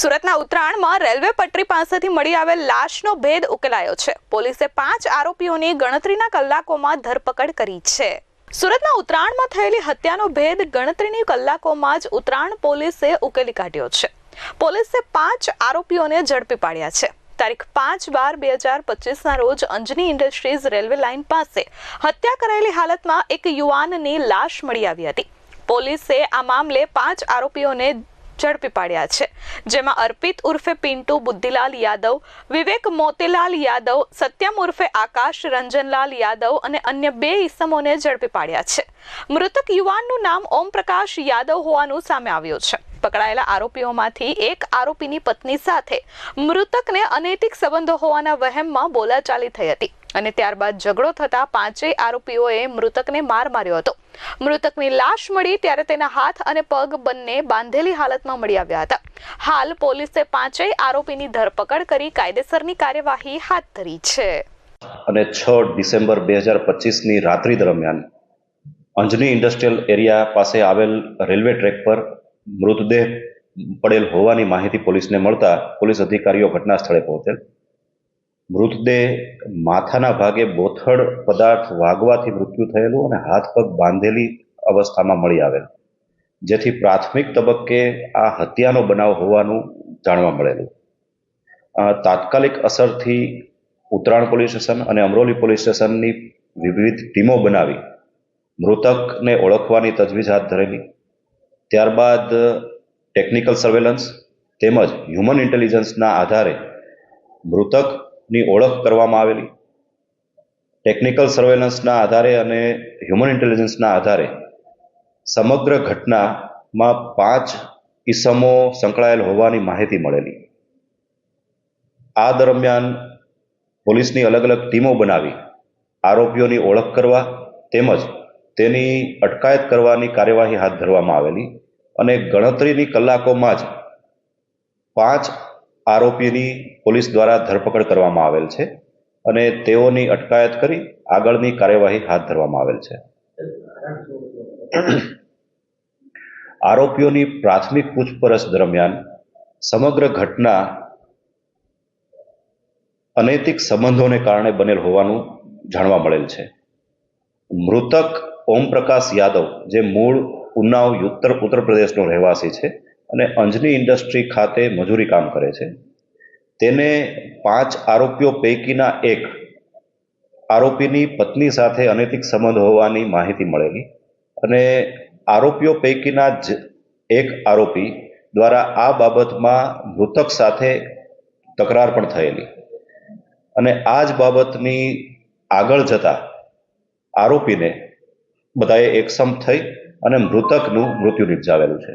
સુરતના ઉત્તરાયણમાં રેલવે પટરી પાસેથી મળી આવેલ લાશનો ભેદ ઉકેલાયો છે. પોલીસે પાંચ આરોપીઓની ગણતરીના કલાકોમાં ધરપકડ કરી છે. સુરતના ઉત્તરાયણમાં થયેલી હત્યાનો ભેદ ગણતરીની કલાકોમાં જ ઉત્તરાયણ પોલીસે ઉકેલી કાઢ્યો છે. પોલીસે પાંચ આરોપીઓને ઝડપી પાડ્યા છે. તારીખ પાંચ બાર બે હજાર પચીસના રોજ અંજની ઇન્ડસ્ટ્રીઝ રેલવે લાઇન પાસે હત્યા કરાયેલી હાલતમાં એક યુવાનની લાશ મળી આવી હતી. પોલીસે આ મામલે પાંચ આરોપીઓને ઝડપી પાડ્યા છે. જેમાં અર્પિત ઉર્ફે પિન્ટુ, બુદ્ધિલાલ યાદવ, વિવેક મોતીલાલ યાદવ, સત્યમ ઉર્ફે આકાશ, રંજનલાલ યાદવ અને અન્ય બે ઈસમોને ઝડપી પાડ્યા છે. મૃતક યુવાનનું નામ ઓમ પ્રકાશ યાદવ હોવાનું સામે આવ્યું છે. પકડાયેલા આરોપીઓમાંથી એક આરોપીની પત્ની સાથે મૃતકને અનૈતિક સંબંધો હોવાના વહેમમાં બોલાચાલી થઈ હતી. અને ત્યારબાદ ઝઘડો થતા પાંચેય આરોપીઓએ મૃતકને માર માર્યો હતો. મૃતકની લાશ મળી ત્યારે તેના હાથ અને પગ બંને બાંધેલી હાલતમાં મળી આવ્યા હતા. હાલ પોલીસે પાંચેય આરોપીની ધરપકડ કરી કાયદેસરની કાર્યવાહી હાથ ધરી છે. અને છ ડિસેમ્બર બે હજાર પચીસની રાત્રિ દરમિયાન અંજની ઇન્ડસ્ટ્રીયલ એરિયા પાસે આવેલ રેલવે ટ્રેક પર મૃતદેહ પડેલ હોવાની માહિતી પોલીસને મળતા પોલીસ અધિકારીઓ ઘટના સ્થળે પહોંચેલ. મૃતદેહ માથાના ભાગે બોથડ પદાર્થ વાગવાથી મૃત્યુ થયેલું અને હાથ પગ બાંધેલી અવસ્થામાં મળી આવેલ. જેથી પ્રાથમિક તબક્કે આ હત્યાનો બનાવ હોવાનું જાણવા મળેલું. તાત્કાલિક અસરથી ઉત્તરાયણ પોલીસ સ્ટેશન અને અમરોલી પોલીસ સ્ટેશનની વિવિધ ટીમો બનાવી મૃતકને ઓળખવાની તજવીજ હાથ ધરેલી. ત્યારબાદ ટેકનિકલ સર્વેલન્સ તેમજ હ્યુમન ઇન્ટેલિજન્સના આધારે મૃતકની ઓળખ કરવામાં આવેલી. ટેકનિકલ સર્વેલન્સના આધારે અને હ્યુમન ઇન્ટેલિજન્સના આધારે સમગ્ર ઘટનામાં પાંચ ઈસમો સંકળાયેલ હોવાની માહિતી મળેલી. આ દરમિયાન પોલીસની અલગ અલગ ટીમો બનાવી આરોપીઓની ઓળખ કરવા તેમજ તેની અટકાયત કરવાની કાર્યવાહી હાથ ધરવામાં આવેલી અને ગણતરીની કલાકોમાં જ પાંચ આરોપીની પોલીસ દ્વારા ધરપકડ કરવામાં આવેલ છે અને તેઓની અટકાયત કરી આગળની કાર્યવાહી હાથ ધરવામાં આવેલ છે. આરોપીઓની પ્રાથમિક પૂછપરછ દરમિયાન સમગ્ર ઘટના અનૈતિક સંબંધોને કારણે બનેલ હોવાનું જાણવા મળેલ છે. મૃતક ઓમપ્રકાશ યાદવ, જે મૂળ ઉન્નાવ ઉત્તર ઉત્તર પ્રદેશનો રહેવાસી છે અને અંજની ઇન્ડસ્ટ્રી ખાતે મજૂરી કામ કરે છે. તેને પાંચ આરોપીઓ પૈકીના એક આરોપીની પત્ની સાથે અનૈતિક સંબંધ હોવાની માહિતી મળેલી અને આરોપીઓ પૈકીના જ એક આરોપી દ્વારા આ બાબતમાં મૃતક સાથે તકરાર પણ થયેલી અને આ જ બાબતની આગળ જતા આરોપીને બધાએ એકસમ થઈ અને મૃતકનું મૃત્યુ નિપજાવેલું છે.